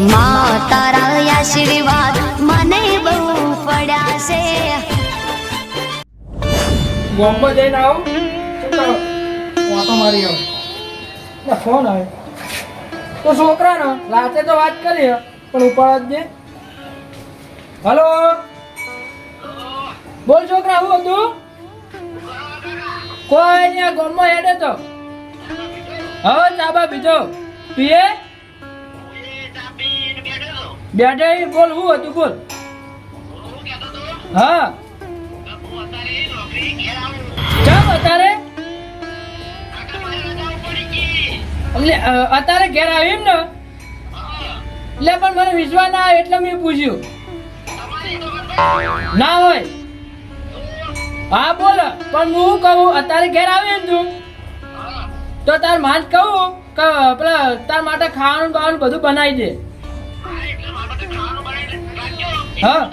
માં તારા આશીર્વાદ મને બહુ પડ્યા છે બોમ્બે જઈને આવું. વાતો મારી આવું ના ફોન આવે. તો છોકરાનો, રાતે તો વાત કરી પણ ઉપાડ જ દે. હલો? બોલ છોકરા હું હતું? કોઈ અહીંયા ગામમાં હેડે તો. હવે ચાબા બીજો. પીએ? બેઠે બોલ, હું હતું, બોલ. હા. ચમ અત્યારે? અત્યારે ઘેર આવ્યું ને, એટલે પણ મને વિશ્વાસ ના આવે એટલે મેં પૂછ્યું. ના હોય. હા, બોલ. પણ હું કહું, અત્યારે ઘેર આવ્યું તું, તો તાર માન કહું, કે, પેલા તાર માટે ખાવાનું બાવાનું બધું બનાવી દે. હા.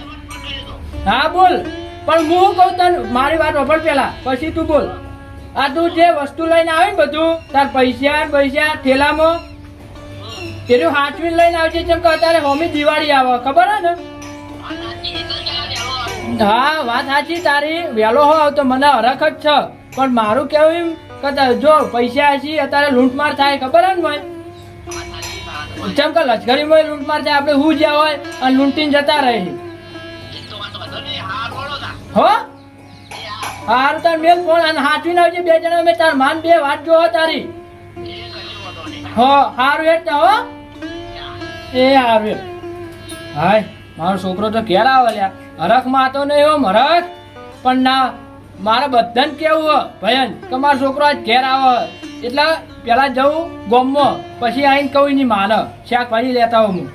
હા, બોલ. પણ હું કહું તને, મારી વાત વફળ પેલા પછી તું બોલ. આ તું જે વસ્તુ લઈને આવે ને બધું, તાર પૈસા પૈસા થેલામાં પેલું હાચવીને લઈને આવજે જેમ કે અત્યારે હોમી દિવાળી આવે, ખબર હે ને? હા, વાત સાચી તારી. વહેલો હોવ તો મને હરખ જ છે. પણ મારું કેવું એમ કે જો, પૈસા હશે, અત્યારે લૂંટમાર થાય, ખબર હે ને મને જેમ કે લશ્કરીમાં લૂંટ થાય આપણે હું જ્યાં હોય અને લૂંટીને જતા રહે. હો? હારું તાર મેલ ફોન અને હાચવીને આવજે બે જણા મેં તાર માન બે વાત જો તારી. હો, હારું એટલે હો. એ એમ. હાય, મારો છોકરો તો ઘેર આવે લ્યા. હરખમાં તો નહીં હો હરખ. પણ ના, મારે બધાને કેવું ભયન, કે મારો છોકરો આજ ઘેર આવે એટલે પેલા જવું ગોમમાં પછી આવીને કહું ની માને. શાક ભાજી લેતા હું.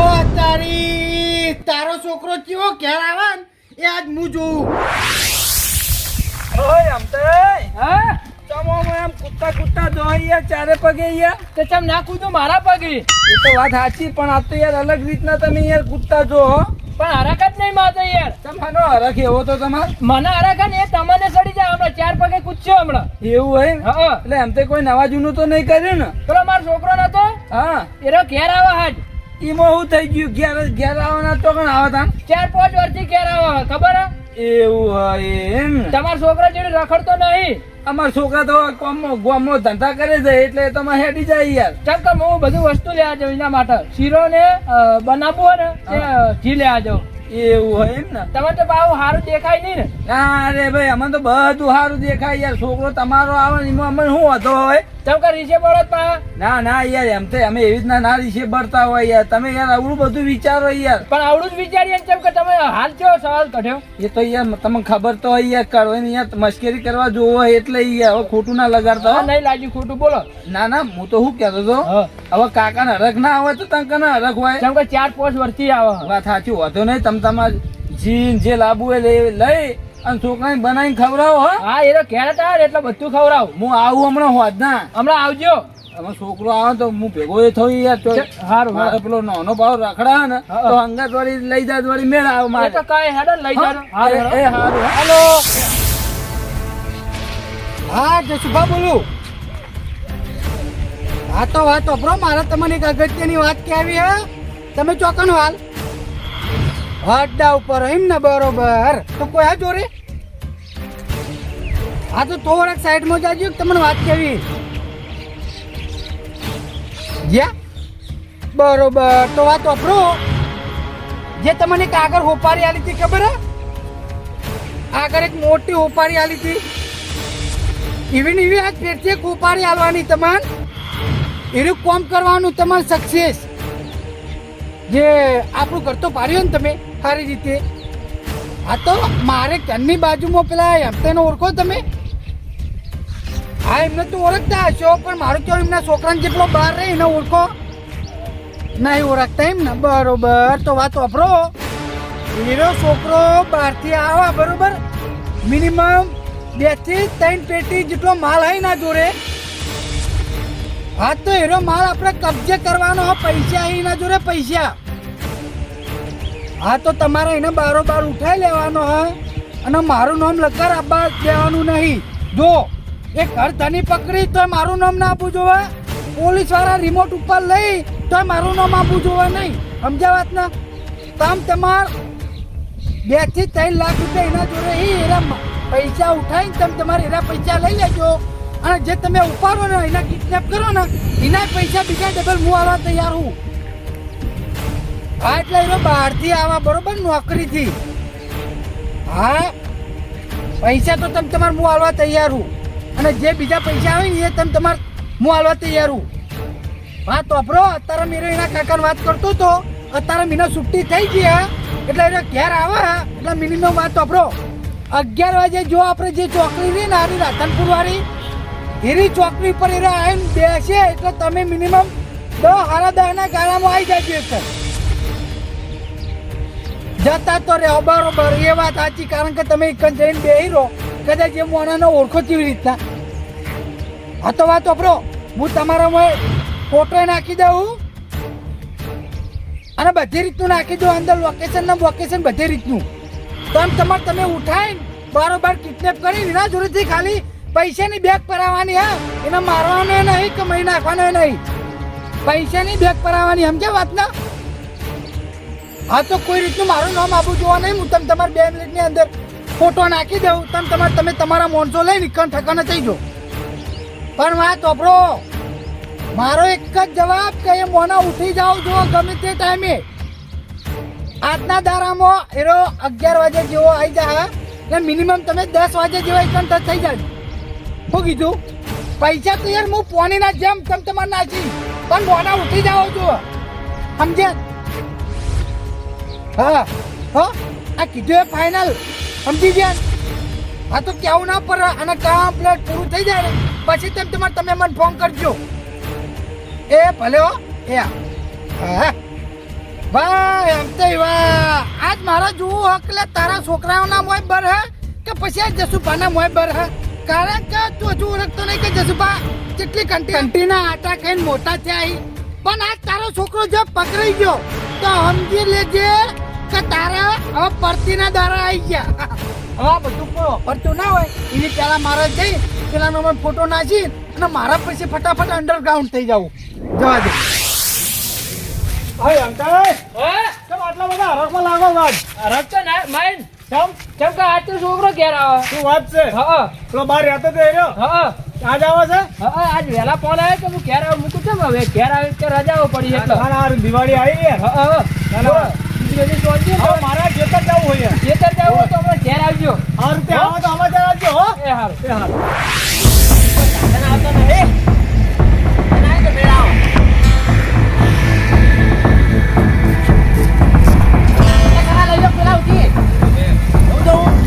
ઓ તારી તારો છોકરો કેવો ઘેર આવે ને એ આજ હું જોઉં. ઓય આમ તો હા? તમો એમ કુત્તા કુત્તા દોહી ચારે પગે યાર તે ચમ ના કૂદું મારા પગે? એ તો વાત સાચી પણ આ તો યાર અલગ રીતના તમે યાર કૂદતા જો હો. પણ હરક જ નહીં માતે યાર. તમારો હરખ એવો તો તમાર? મને હરખ ને એ તમને સડી જાય. હમણાં ચાર પગે કૂદશો હમણાં. એવું હોય હા. એટલે એમ તો કોઈ નવા જૂનું તો નહીં કર્યું ને? પેલો મારો છોકરો નતો? હા. એનો ઘેર આવે હાજ. ઈમાં હું થઈ ગયું? ઘેર ઘેર આવવાના તો પણ આવતા તા ચાર પાંચ વર્ષથી ઘેર આવે ખબર એવું હોય એમ. તમારો છોકરો જેને રખડતો નહીં. અમાર છોકરા તો ધંધા કરે છે એટલે તમે હેડી જાય યાર. ચાલ હું બધું વસ્તુ લેવા જાઉં એના માટે. શીરો ને બનાવવો ને ઘી લેવા જાઉં એવું હોય એમ ને. તમે તો બાવ સારું દેખાય નહીં ને. ના અરે ભાઈ અમને તો બધું સારું દેખાય યાર. છોકરો તમારો આવે ને એમાં અમને શું હતો હોય? તમે કે રીસે બળો પા ના ના યાર એમ તે અમે એવી રીતના ના રીસે બળતા હોય યાર. તમે યાર આવડું બધું વિચારો યાર. પણ આવડું જ વિચારીએ કેમ કે તમે હાલ કેવો સવાલ કાઢ્યો એ તો યાર તમને ખબર તો હોય યાર કરો ને યાર મશ્કરી કરવા જોવો એટલે યાર હવે ખોટું ના લગાડતા હો. નહીં લાગ્યું ખોટું બોલો. ના ના હું તો શું કહેતો તો હવે કાકા ને હરખ ના આવે તો તને કને હરખ હોય? કેમ કે ચાર પાંચ વર્ષથી આવે. વાત સાચી વાંધો નહીં તમે તમારે જીન જે લાબુ હોય લઈ લઈ અને છોકરાને બનાવીને ખવડાવો હો. હા એ તો હતા એટલે બધું ખવડાવ. હું આવું હમણાં હોત ના હમણાં આવજો. અમે છોકરો આવે તો હું ભેગો એ થઈ યાર તો મારે પેલો નાનો ભાવ રખડા ને તો અંગત વાળી લઈ જાય વાળી મેળ આવે મારે. તો કઈ હેડો લઈ જાય એ હાલો. હા જશુભા બોલું. હા તો વાત વાપરો મારે તમને એક અગત્યની વાત કહેવી હે. તમે ચોકન હાલ. હડ્ડા ઉપર એમ ને બરોબર. તો કોઈ હા જોરે હા તો થોડાક સાઈડમાં જાજો તમને વાત કેવી? જ્યા? બરોબર. તો વાત વાપરો જે તમને કાગળ હોપારી આલી હતી ખબર હે? આગળ એક મોટી હોપારી આલી હતી. એવી ને એવી આજ ફેરથી એક હોપારી આલવાની તમાર. એનું કોમ કરવાનું તમાર સક્સેસ જે આપણું ઘર તો પાડ્યો ને તમે. સારી રીતે. હા તો મારે ઘરની બાજુમાં પેલા એમતેનો ઓળખો તમે. હા, એમને તો ઓળખતા હશો, પણ મારું કેવું એમના છોકરાને જેટલો બહાર રહે એને ઓળખો. નહીં ઓળખતા એમ ને બરોબર, તો વાત વાપરો. એનો છોકરો બહારથી આવા, બરોબર? મિનિમમ બેથી ત્રણ પેટી જેટલો માલ હોય ના જોડે. હા, તો એનો માલ આપણે કબજે કરવાનો, પૈસા એના જોડે પૈસા. હા, તો તમારે એને બારોબાર ઉઠાઈ લેવાનો, હા? અને મારું નામ લખાર આપવા દેવાનું નહીં. જો એ ઘર ધની પકડી તો મારું નામ ના આપવું જોવે. પોલીસવાળા રિમોટ ઉપર લઈ તો મારું નામ આપવું જોવે નહીં. સમજ્યા વાત ના તમ તમાર બેથી ત્રણ લાખ રૂપિયા એના જોડે એના પૈસા ઉઠાવીને તમે તમારે એના પૈસા લઈ લેજો. અને જે તમે ઉપાડો ને, એના કિડનેપ કરો ને, એના પૈસા બીજા ડબલ હું આવવા તૈયાર હું. હા એટલે એનો બહારથી આવા બરોબર નોકરીથી. હા? પૈસા તો તમે તમારે હું હાલવા તૈયાર હું. અને જે બીજા પૈસા આવે ને એ તમે તમારે હું હાલવા તૈયાર હું. હા તો બ્રો અત્યારે મેરો એના કાકાને વાત કરતો તો અત્યારે મીનો છુટ્ટી થઈ ગયા એટલે એને ઘેર આવે એટલે મિનિમમ વાત તો બ્રો અગિયાર વાગે જો આપણે જે ચોકડી રહી ને આની રાધનપુર વાળી, એની ચોકડી પર એને આવીને બેસે, એટલે તમે મિનિમમ દસ સાડા દસના ગાળામાં આવી જાજો એક. જતા તો રે બરોબર એ વાત સાચી, કારણ કે તમે એક જઈને બેહી રહો. કદાચ એ મોણાને ઓળખો કેવી રીતના. આ તો વાત વાપરો. હું તમારા તમારામાં ફોટો નાખી દઉં. અને બધી રીતનું નાખી દઉં અંદર લોકેશન ને લોકેશન બધી રીતનું. તો આમ તમારે તમે ઉઠાઈને બરોબર કિડનેપ કરી વિના જોડેથી ખાલી પૈસાની બેગ પરાવવાની, હા? એને મારવાનો નહીં કે મહી નાખવાનો નહીં. પૈસાની બેગ પરાવવાની સમજે વાત ના હા, તો કોઈ રીતનું મારું નામ આપું જોવા નહીં. હું તમે તમારા બે મિનિટની અંદર ફોટો નાખી દઉં. તમે તમારે તમે તમારા મોનસો લઈ નીકળ ઠકાને થઈ જો પણ વાત વાપરો. મારો એક જ જવાબ કે એ મોના ઉઠી જાઓ જો ગમે તે ટાઈમે. આજના દારામાં એરો અગિયાર વાગે જેવો આવી જાય એટલે મિનિમમ તમે દસ વાગે જેવો એકંઠ થઈ જાય શું કીધું, પૈસા તો યાર, હું પોણીના જેમ તમે તમારે નાખી. પણ મોના ઉઠી જાઓ જો. સમજ્યા? હા હા, આ કીધું એ ફાઇનલ સમજી ગયા? હા, તો કેવું ના પર અને કમ્પ્લેટ પૂરું થઈ જાય પછી તેમ તમારે તમે મને ફોન કરજો. એ ભલે હો, એ હા. ભાઈ એમ તો વાહ આજ મારા જોવું હક એટલે તારા છોકરાઓના મોય બર હે, કે પછી આ જસુભાના મોય બર હે? કારણ કે તું હજુ ઓળખતો નહીં કે જસુભા કેટલી કંટી, કંટીના આટા ખાઈને મોટા થયા પણ આજ તારો છોકરો જો પકડાઈ ગયો, તો સમજી લેજે કે તારા હવે પરતીના દારા આવી ગયા. હવે બધું કોઈ વાપરતું ના હોય. એની પહેલા મારે જઈ પેલા નંબર ફોટો નાખી અને મારા પછી ફટાફટ અંડરગ્રાઉન્ડ થઈ જવું જવા દે. હવે અંકલ કેમ આટલા બધા હરખમાં લાગો વાત હરખ તો ના માઈન કેમ? કેમ કે આજ તો છોકરો ઘેર આવે. શું વાત છે? હા પેલો બાર રહેતો તો એર્યો? હા આજ આવે છે? હા આજ વહેલા ફોન આવ્યો કે હું ઘેર આવું? મૂકું કેમ હવે? ઘેર આવે કે રજાઓ પડી એટલે. ના, ના, દિવાળી આવી હા હા મારા ખેતર જવું હોય. ખેતર જવું હોય તો હમણાં ઘેર આવજો આ રીતે આવો તો આપજો હો એ હાર એ હારું. આવતો નહીં તો પેલા ઉઠી હું જઉં ટાઈમ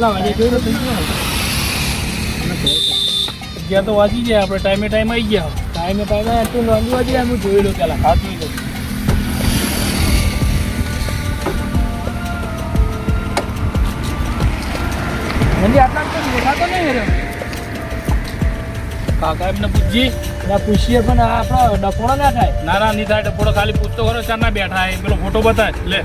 કેટલા વાગે જોયું તો થઈ ગયું ગયા તો વાગી ગયા આપણે ટાઈમે ટાઈમ આવી ગયા. ટાઈમે ટાઈમે લાંબુ નોંધવા જઈએ હું જોઈ લો પેલા હા જોઈ મંદી આટલા તો દેખાતો નહીં હેરો. કાકા એમને પૂછજી. ના પૂછીએ પણ આ આપણો ડફોડો ના થાય. ના ના નહીં થાય ડફોડો ખાલી પૂછતો ચાર ના બેઠા એ પેલો ફોટો બતાય. લે.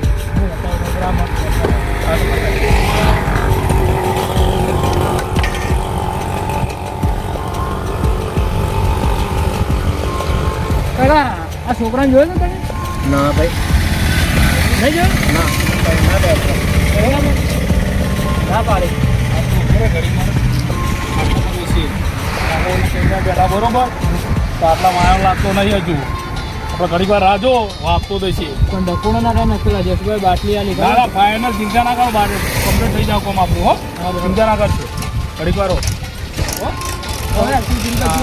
આ છોકરાને જોયો ને તમે? ના ભાઈ. નહીં જોયો? ના. ના પાડી. બરોબર? તો આટલા માયા લાગતો નહીં હજુ. આપણે ઘડીક વાર રાહ જો આપતો દઈશ પણ ડકોણો ના થાય ને પેલા જસભાઈ બાટલી આલી. ના ના ફાઇનલ ચિંતા ના કરો બાર કમ્પ્લીટ થઈ જાવ કોમ આપણું હો. ચિંતા ના કરશો. ઘડીક વાર હો. હવે ચિંતા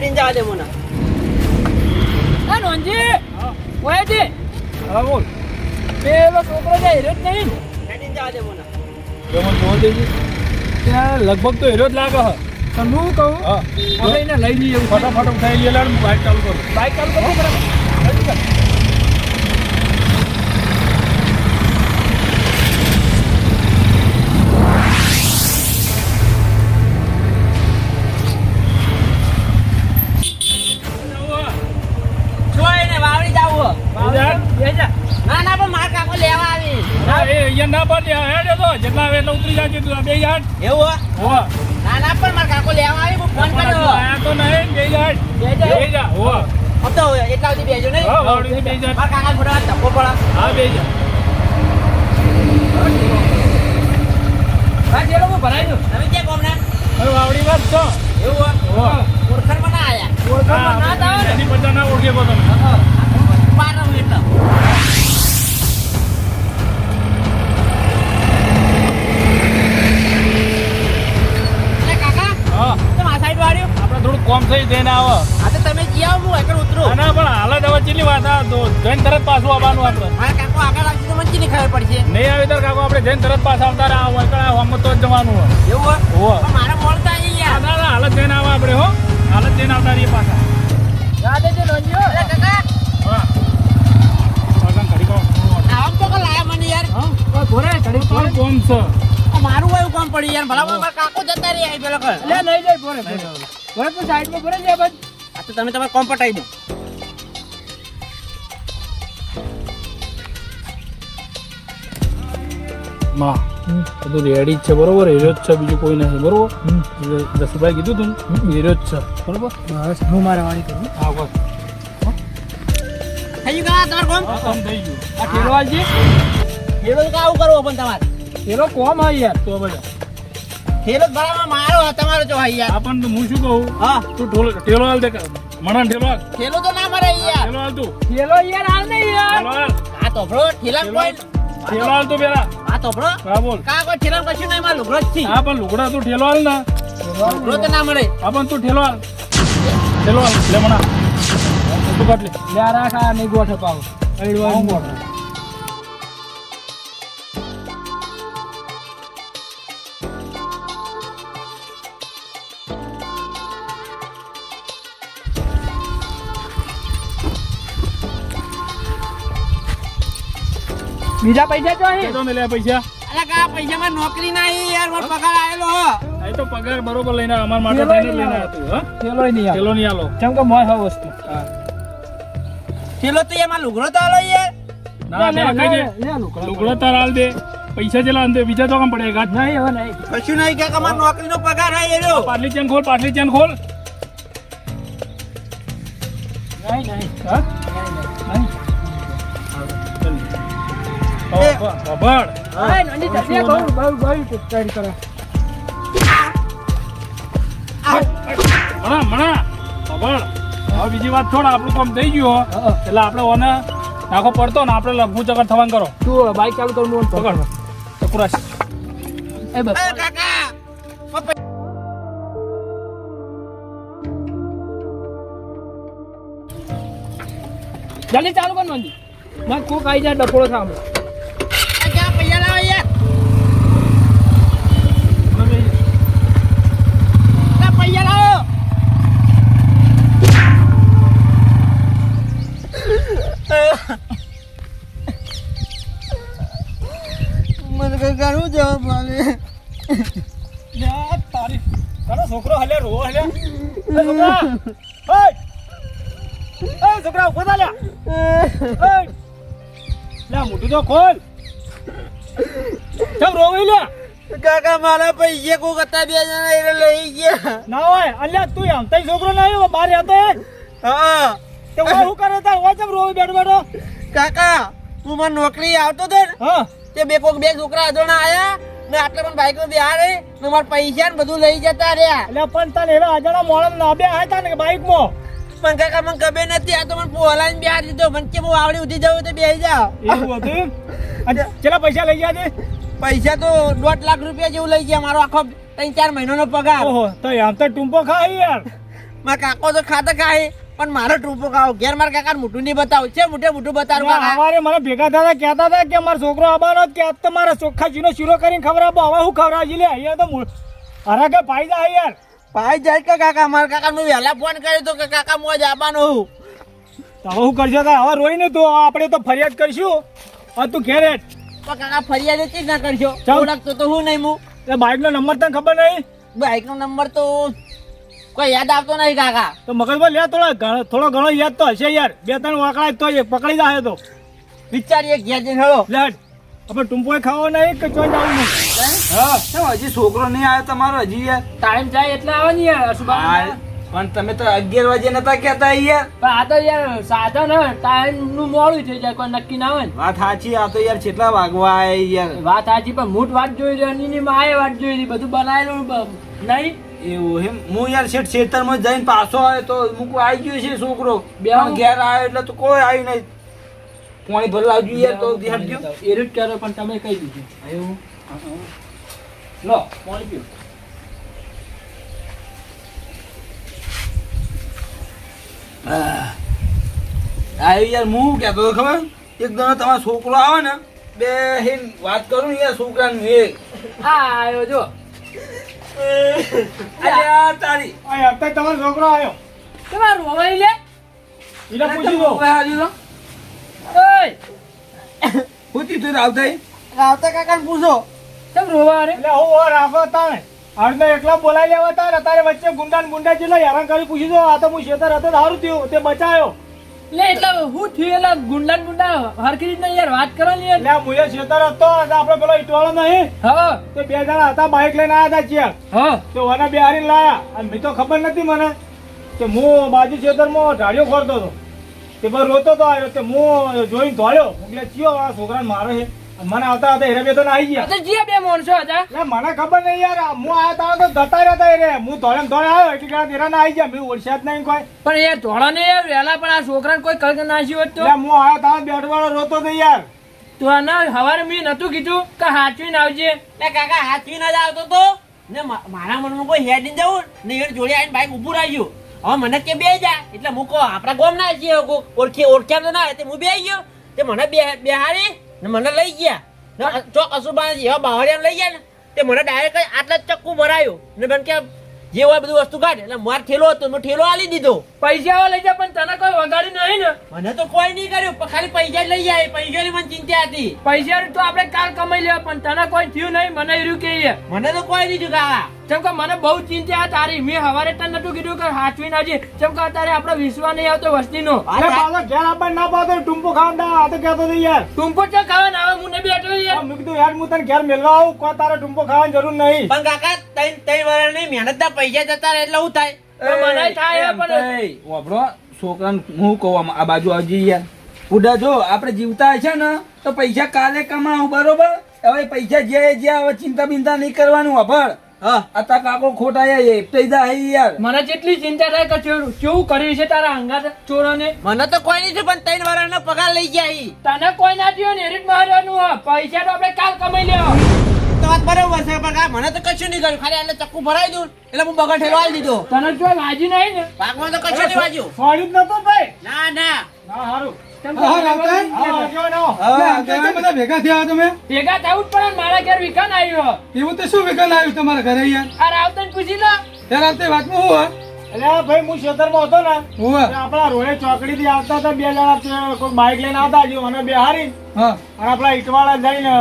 હેડીને જવા દે મને આ નોનજી ઓય જી હા બોલ પેલો છોકરો જાય હેરો જ નહીં હેડીને જવા દે મને એ મને જોવા દેજે ત્યાં લગભગ તો હીરો જ લાગે હ પણ હું કહું હા આપણે એને લઈ જઈએ ફટાફટ ઉઠાઈ લે લાડ બાઇક ચાલુ કરું બાઇક ચાલુ કરજો બરાબર ના ના પણ માર એટલા સુધી બેજો નહીં. હા ઓડી બે જા. હા બે જે. લોકો ભરાઈ તમે ક્યાં કોમ ના વાવડી વાત છો? એવું હો? ના આયા. ઓળખાણમાં ના રહું એટલે આપણે થોડું કોમ થઈ જઈને આવો હા તો તમે જી આવો. હું આગળ ઉતરું ના પણ હાલત હવે ચીલી વાત આ જઈને તરત પાછું આવવાનું આપણે. મારા કાકો આગળ આવશે તો મને ખબર પડશે નહીં આવે ત્યારે કાકો આપણે જઈને તરત પાછા આવતા રહ્યા હોય કણા હોમ તો જ જવાનું હોય. એવું હે? હોવે. પણ મારે મોડતા આવી યાર ના ના, હાલત જઈને આવો આપણે હો. હાલત જઈને આવતા રહીએ પાછા. નોંધ્યો કાકા હા. આમ તો કઈ લાયા મને યાર. ઓય ભોરે ઘડી કોણ કોમ છે? મારું હોય એવું કામ પડ્યું યાર. ભલા મારા કાકો જતા રહ્યા અહીં પેલા કર લે લઈ જાય ભોરે ભોરે. ભોરે તું સાઈડમાં ભરે જાય બસ. આ તો તમે તમારે કોમ પટાઈ દો. માં બધું રેડી જ છે બરોબર? જ છે બીજું કોઈ નથી બરોબર? એટલે કીધું તું જ છે બરોબર? બસ હું મારા વાળી કરું. હા બસ થઈ ગયું કાકા કોમ? કોમ થઈ ગયું. આ ઠેલો આલજી. ખેડૂત તો આવું કરવું પણ તમારે? ખેડો કોમ હોય યાર તો બધા. ખેડો બરાબર મારો તમારો જો હા યાર. આપણ પણ હું શું કહું? હા. તું ઢોલ ઠેલો હાલ દે મણા ઠેલો ખેડૂત તો ના મરે યાર. ઠેલો હાલ તું. ઠેલો યાર હાલ નહીં યાર. આ તો બ્રો ઠેલા પોઈન્ટ ઠેલો હાલ તું પેલા. આ તો બ્રો હા બોલ. કા કોઈ ઠેલા કશું નહીં મારું લુગડો થી હા પણ લુગડા તું ઠેલો હાલ ને. લુગડો તો ના મળે. હા પણ તું ઠેલો હાલ ઠેલો હાલ લે મણા. તું લે લે રાખ આ નહીં ગોઠે પાવ અડવા હું બીજા પૈસા જો અહીં. તો મેલે પૈસા? અલા કા પૈસામાં નોકરી નહીં યાર મારો પગાર આયેલો હો. આ તો પગાર બરોબર લઈને અમાર માટે લઈને આવે. આવ્યો તું હા. ઠેલો નહીં ઠેલો નહીં આલો. કેમ કે મોય હો વસ્તુ. ઠેલો તો એમાં લુગડો તો આલો યાર. ના ના લુગડા. તાર હાલ. દે. પૈસા ચેલા અંતે બીજા તો કામ પડે નહીં હવે નહીં. કશું નહીં કે અમાર નોકરીનો પગાર આ એનો. પાટલી ચેન ખોલ પાટલી ચેન ખોલ. નહીં નહીં. હા? નહીં ઓ, હવે બીજી વાત છોડ આપણું કામ થઈ ગયું એટલે આપણે ઓને નાખો પડતો ને આપણે લઘુ ચક્કર થવાનું કરો. તું બાઈક ચાલુ કરું હું પકડ. ચકુરાશ. એ બસ. એ કાકા જલ્દી ચાલુ કર નોંધી મને કોક આવી જાય ડફોળો થાય હમણાં. આ ક્યાં પૈસા લાવો યાર આ પૈસા લાવો કઈ ઘણું જવાબ આવે તારી તારો છોકરો હલે રો હલે. છોકરા છોકરા ઊભો થા લ્યા લ્યા મોટું તો ખોલ. કેમ રોવે લ્યા કાકા મારા પૈસા કોક હતા બે જણા એને લઈ ગયા. ના હોય અલ્યા તું આમ તઈ છોકરો ના આવ્યો બહાર હતો હા. તે કરે તાર? રોવે બેઠો બેઠો? કાકા હું મને નોકરી આવતો હતો ને હા. તે બે કોક બે છોકરા અજોણા આયા ને આટલે પણ બાઈક બે આ રે ને મારા પૈસા ને બધું લઈ જતા રહ્યા. એટલે પણ તને એવા અજાણા મોળમ ના બે આયા તા ને બાઈકમાં? પણ કાકા મને ખબર નથી આ તો મને પોલાઈને બિહાર દીધો. મને કે હું આવડી ઉધી જાઉં તો બેસી જાઓ એવું હતું કેટલા પૈસા લઈ ગયા છે પૈસા તો દોઢ લાખ રૂપિયા જેવું લઈ ગયા મારો આખો ત્રણ ચાર મહિનાનો પગાર. ઓહો તો આમ તો ટૂંપો ખાય યાર. મારા કાકો તો ખાતા ખાય. પણ મારો ટ્રૂપો ખાવ ઘેર મારા કાકા મોટું નહીં બતાવું. છે મોટે મોટું બતાવું અમારે મને ભેગા થતા કહેતા હતા કે મારો છોકરો આવવાનો કે આજ તો મારા ચોખ્ખા જીનો શીરો કરીને ખવડાવો. હવે હું ખવડાવજી લે અહીંયા તો મુ- અરે કે ફાયદા જાય યાર. ભાઈ જાય કે કાકા? મારા કાકા મેં વહેલા ફોન કર્યો તો કે કાકા મોજ આવવાનો હું તો હું કરજો તો હવે રોઈ ને તો આપણે તો ફરિયાદ કરશું. હવે તું ઘેર તો કાકા ફરિયાદ જ ના કરશો. ઓળખતો તો હું નહીં હું. એ બાઇકનો નંબર તને ખબર નહીં? બાઈક નો નંબર તો કોઈ યાદ આવતો નહીં કાકા. તો મગજમાં લે થોડો ઘણો- થોડો ઘણો યાદ તો હશે યાર. બે ત્રણ વાકડા તો પકડી જાય તો. વિચારીએ ઘેર જઈને હળો. લેટ. આપણે ટૂંપો ખાવો નહીં કે ચોઈ જવું નહીં હા. હજી છોકરો નહીં આવ્યો તમારો? હજી યાર. ટાઈમ જાય એટલે આવે ને યાર સુભાષ પણ તમે તો અગિયાર વાગે નતા કહેતા યાર. પણ આ તો યાર સાધન ટાઈમનું મોડું થઈ જાય કોઈ નક્કી ના હોય. ને વાત સાચી આ તો યાર કેટલા વાગવા આયા યાર. વાત સાચી પણ મૂઠ વાત જોઈ રહી ની માએ વાત જોઈ રહી બધું બનાવેલું નહીં? એવું એમ. હું યાર શેઠ ખેતરમાં જઈને પાછો આવ્યો તો મૂકવા આવી ગયો છે છોકરો. બે ઘેર આવ્યો એટલે તો કોઈ આવ્યું નહીં. પાણી ભરલા આવજો યાર તો ધ્યાન દો એ રીત કરો પણ તમે કહી દીધું. એવું? લો પાણી પીઓ. આવ્યું યાર હું કહેતો ખબર? એક તમારો છોકરો આવે ને બે હિન વાત કરું યાર છોકરાનું એ. હા આવ્યો જો. અલ્યા તારી. આ અત્યારે તમારો છોકરો આવ્યો તમારું રોવાઈ લે. એને પૂછી દો. ઓય. હું તીધું રાવતાઈ રાવતા કાકાને પૂછો. કેમ રોવા રે એટલે હું ઓર રાખો તાણે. હરને એકલા બોલાવી લેવા તા ને તારે વચ્ચે ગુંડા ગુંડા જેટલા હેરાન કરી પૂછી દો. આ તો હું શેતર હતો દારૂ સારું થયું. તે બચાયો. લે એટલે હું થયું એટલે ગુંડા ગુંડા હરખી રીતના યાર વાત કરો ને યાર એટલે આ મુએ હતો અને આપણે પેલો ઈટવાળો નહીં. હા. તે બે જણા હતા બાઇક લઈને આયા હતા ચેક હા. તો ઓને બે હારી લાયા. અને મેં તો ખબર નથી મને. કે હું બાજુ ખેતરમાં ઢાળ્યો ખોરતો હતો. તે બસ રોતો તો આવ્યો. તે હું જોઈને ધોળ્યો એટલે ચિયો આ છોકરાને મારે છે. મને આવતા હતા હેરે બે તો આવી ગયા. જે બે માણસો હતા. એટલે મને ખબર નહીં યાર હું આવતા તા તો જતા રહેતા રે. હું ધોળે ધોળે આવ્યો એટલે કે તેરા આવી ગયા. મેં ઓળખ્યા જ નહીં કોઈ. પણ યાર ધોળા ને યાર વહેલા પણ આ છોકરાને કોઈ કલક નાશ્યું હોત તો? એટલે હું આવ્યો તા બેઠવાળો રોતો તો યાર. તો આના હવારે મેં નતું કીધું કે હાચવીને આવજે. એ કાકા હાથવી ના જ આવતો તો? ને મારા મનમાં કોઈ હેડ જવું? ને એ જોડે આવીને બાઈક ઉભું રાખ્યું. હવે મને કે બે જા. એટલે મૂકો આપણા ગોમ ના છીએ ઓળખી ઓળખ્યા તો ના તે હું બે ગયો. તે મને બે બેહારી ને મને લઈ ગયા. ચોક અસુબા એવા બાવળિયા લઈ ગયા ને. તે મને ડાયરેક્ટ આટલા જ ચક્કુ ભરાયું. ને મને કે જે હોય બધું વસ્તુ કાઢ. એટલે માર ઠેલો હતો મેં ઠેલો આલી દીધો. પૈસા લઈ જા પણ તને કોઈ વગાડી નહીં ને. મને તો કોઈ નહીં કર્યું ખાલી પૈસા લઈ જાય પૈસાની મને ચિંતા હતી. પૈસા તો આપણે કાલ કમાઈ લેવા પણ તને કોઈ થયું નહીં. મને એર્યું કે મને તો કોઈ નહીં થયું કાકા જેમ કે મને બહુ ચિંતા તારી. મેં હવારે તને નતું કીધું કે હાચવી નાજી જેમ કે અત્યારે આપણો વિશ્વાસ નહીં આવતો વસ્તીનો. અરે પાછો ઘેર આપણ ના પાડતો ટૂંપો ખાવા આ તો કહેતો હતો યાર. ટૂંપો ચો ખાવા આવે મને ને બેઠો યાર. મેં કીધું યાર હું તને ઘેર મેલવા આવું કો તારે ટુંપો ખાવાની જરૂર નહીં. પણ કાકા ત્રણ ત્રણ મહેનત મહેનતના પૈસા જતા રહે એટલે હું થાય? મને થાય પણ- ઓબળો છોકરા છોકરાને હું કહું આમાં આ બાજુ આવજી યાર. ઉડા જો આપણે જીવતા છે ને તો પૈસા કાલે કમાવું બરોબર? હવે પૈસા જે જે હવે ચિંતા બિંતા નહીં કરવાનું હા અતા કાકો ખોટા યાર. મને જેટલી ચિંતા થાય કે કેવું કેવું કર્યું છે તારા અંગાત ચોરોને? મને તો કોઈ નહીં થયું પણ ત્રણ વર્ષનો પગાર લઈ ગયા. તને કોઈ ના થયું ને એરી જ મારવાનું પૈસા તો આપણે કાલ કમાઈ લેવા. તો વાત બરોબર છે પણ મને તો કશું નહીં કર્યું. ખાલી એટલે ચક્કુ ભરાઈ દઉં એટલે હું બગડ ઠેલો આલી દીધો. તને જો વાજી નહીં ને? પાકમાં તો કશું નહીં નતો ભાઈ. ના ના. ના હારું. બધા ભેગા થયા તમે? ભેગા થવું મારા ઘેર વિકાન આવ્યો એવું તો શું વિકલ આવ્યું તમારા ઘરે યાર આ રાવતન પૂછી લો. ત્યારે આવતે વાતમાં હું હા ભાઈ હું ખેતરમાં હતો ને. આપણા રોડે ચોકડી થી આવતા હતા બે જણા કોઈ બાઇક લઈને આવતા જો અને બે હારી હા. અને આપણા ઈટવાળા જઈને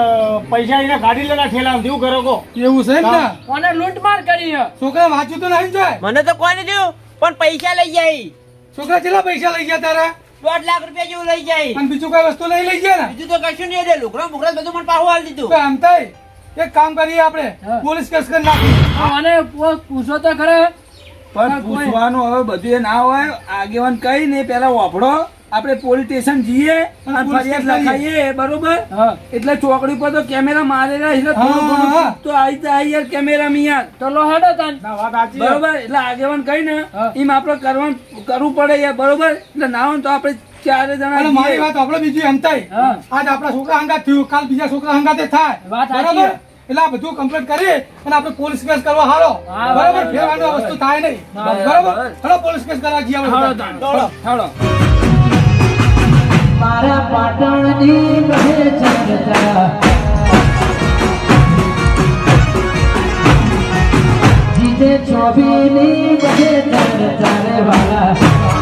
પૈસા એને કાઢી લેના ઠેલા જેવું કરો કો એવું છે ને? મને લૂંટમાર કરી છોકરા વાંચ્યું તો નહીં જાય? મને તો કોઈ નહીં પણ પૈસા લઈ ગયા ઈ. છોકરા કેટલા પૈસા લઈ ગયા તારા? દોઢ લાખ રૂપિયા જેવું લઈ જાય. અને બીજું કઈ વસ્તુ નહીં લઈ ગયા ને? બીજું તો કશું નહીં દે લુકડા બુકડા બધું મને પાછું હાલ દીધું. આમ થાય. એક કામ કરીએ આપણે. પોલીસ કેસ કરી નાખી અને પૂછો તો ખરા. પણ પૂછવાનું હવે બધું એ ના હોય. આગેવાન કઈ નહીં. પેલા વાપરો. આપણે પોલીસ સ્ટેશન જઈએ ફરિયાદ લખાઈએ. બરોબર? એટલે ચોકડી પર તો કેમેરા મારેલા એટલે. તો આવી જાય યાર કેમેરા માં યાર. તો લો હેડો તાન. બરોબર? એટલે આગેવાન કઈ ને એમ આપણે કરવાનું કરવું પડે યાર બરોબર? એટલે ના હોય તો આપણે ચારે જણા મારી વાત આપણે બીજી એમ થાય આજ આપણા છોકરા હંગાત થયું કાલ બીજા છોકરા હંગાતે થાય. વાત બરાબર? એટલે આ બધું કમ્પ્લીટ કરી અને આપણે પોલીસ કેસ કરવા હારો બરોબર. ફેરવાનો વસ્તુ થાય નહીં. બરાબર. બરાબર ચલો પોલીસ કેસ કરવા જઈએ આપણે મારા પાટણની કહે જગતા જીજે ચોબીની કહે તર તારે વાળા